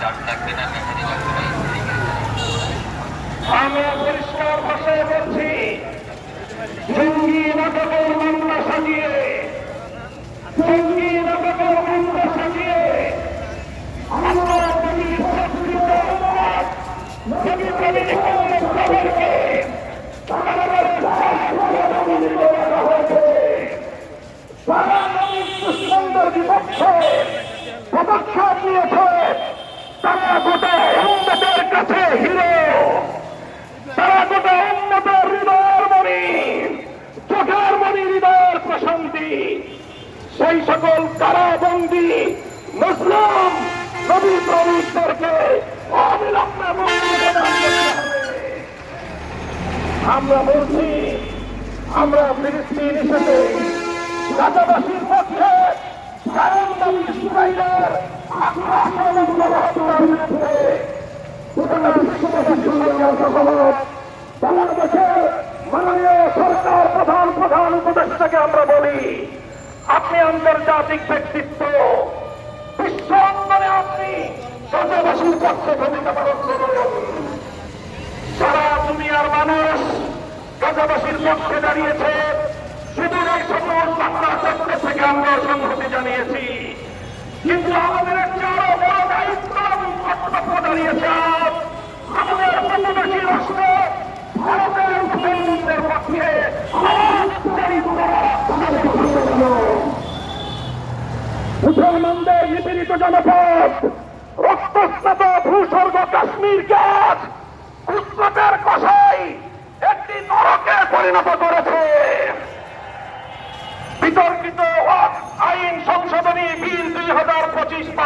Charge লাগবে না battery লাগবে আমরা পরিষ্কার ভাষায় বলছি, জঙ্গি নাটকের মামলা সাজিয়ে, জঙ্গি নাটকের মামলা সাজিয়ে, আমরা নবী প্রকৃত হিরো তারা গোটা উন্নতের হৃদয়ের মণি চোখের মণি হৃদয়ের প্রশান্তি সেই সকল কারাবন্দি মুসলিম নবী প্রবীরদেরকে অবিলম্বে মুক্তি। আমরা বলছি, আমরা ফিলিস্তিন হিসেবে গাজাবাসীর পক্ষে কারণ নবী ইসরায়েলের আমরা বলি আপনি আন্তর্জাতিক ব্যক্তিত্ব বিশ্ব অঙ্গনে দুনিয়ার মানুষ গাজাবাসীর পক্ষে দাঁড়িয়েছে। শুধু এই সকল বাংলার পক্ষ থেকে আমরা সংহতি জানিয়েছি। নিপীড়িত জনপদ। রক্তস্নাত ভূস্বর্গ কাশ্মীরকে কষাই একটি নরকে পরিণত করেছে। বিতর্কিত আইন সংশোধনী বিল দুই হাজার পঁচিশ